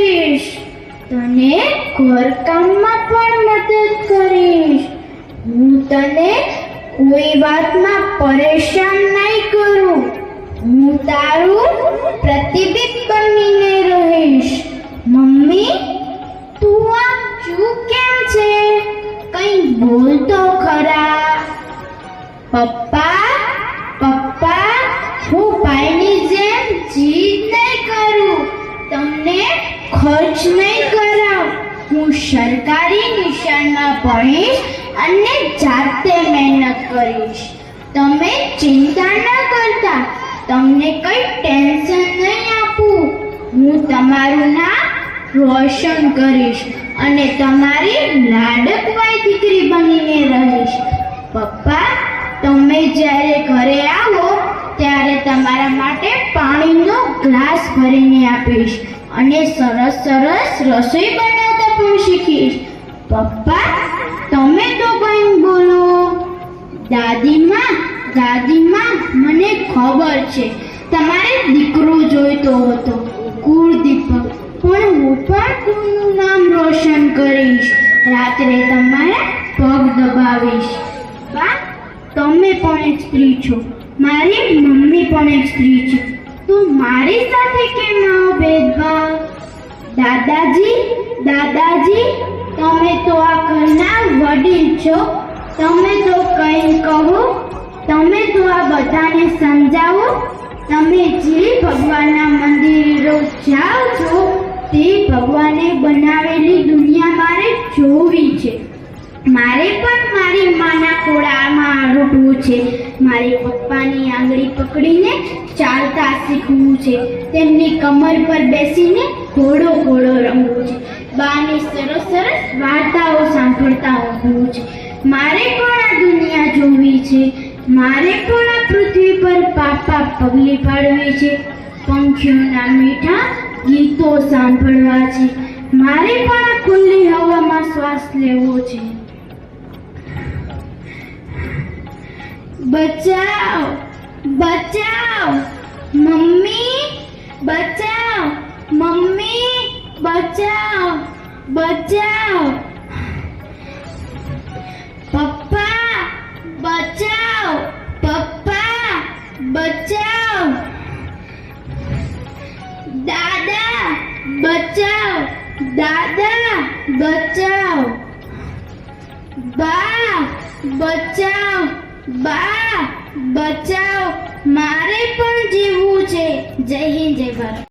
કરીશ. તને ઘરકામમાં પણ મદદ કરીશ. હું તને કોઈ વાતમાં પરેશાન નહીં કરું. હું તારું પ્રતિબિંબ બનીને રહીશ. મમ્મી, તું આ ચૂપ કેમ છે? કંઈ બોલ તો ખરા? પપ્પા ખર્ચ નહીં કરાવ. હું સરકારી નિશાળમાં ભણીશ અને જાતે મહેનત કરીશ. તમે ચિંતા ન કરતા. તમને કઈ ટેન્શન નહીં આપું. હું તમારું નામ રોશન કરીશ અને તમારી લાડકવાઈ દીકરી બનીને રહીશ. પપ્પા, તમે જ્યારે ઘરે આવો, ત્યારે તમારા માટે પાણીનો ગ્લાસ ભરીને આપીશ. અને સરસ સરસ રસોઈ બનાવતા પણ શીખીશ. પપ્પા, તમે તો કંઈ બોલો. દાદીમાં દાદીમાં મને ખબર છે. તમારે દીકરો જોઈતો હતો, કુળદીપક. પણ હું પણ કુળનું નામ રોશન કરીશ. રાત્રે તમારા પગ દબાવીશ. બા તમે પણ એક સ્ત્રી છો. મારી મમ્મી પણ એક સ્ત્રી છે. તો મારી સાથે કેમ આવો ભેદભાવ દાદાજી દાદાજી, તમે તો આ ઘરના વડીલ છો. તમે તો કંઈ કહો, તમે તો આ બધાને સમજાવો. તમે જે ભગવાનના મંદિરે જાઓ છો, તે ભગવાને બનાવેલી દુનિયા મારે જોવી છે. મારે પણ મારી માના છે. મારે પપ્પાની આંગળી પકડીને ચાલતા શીખવું છે. તેમની કમર પર બેસીને ઘોડો ઘોડો રમવું છે. બાની સરસ સરસ વાર્તાઓ સાંભળતા ઊંઘવું છે. મારે પણ આ દુનિયા જોવી છે. મારે પણ આ પૃથ્વી પર પાપા પગલી પાડવી છે. પંખીઓના મીઠા ગીતો સાંભળવા છે. મારે પણ આ ખુલ્લી હવામાં શ્વાસ લેવો છે. બચાવ બચાવ, મમ્મી બચાવ મમ્મી, બચાવ બચાવ. પપ્પા બચાવ પપ્પા, બચાવ. દાદા બચાવ દાદા, બચાવ. બા, બચાવ. બા બચાવ. મારે પણ જીવવું છે. જય હિન્દ જય ભારત.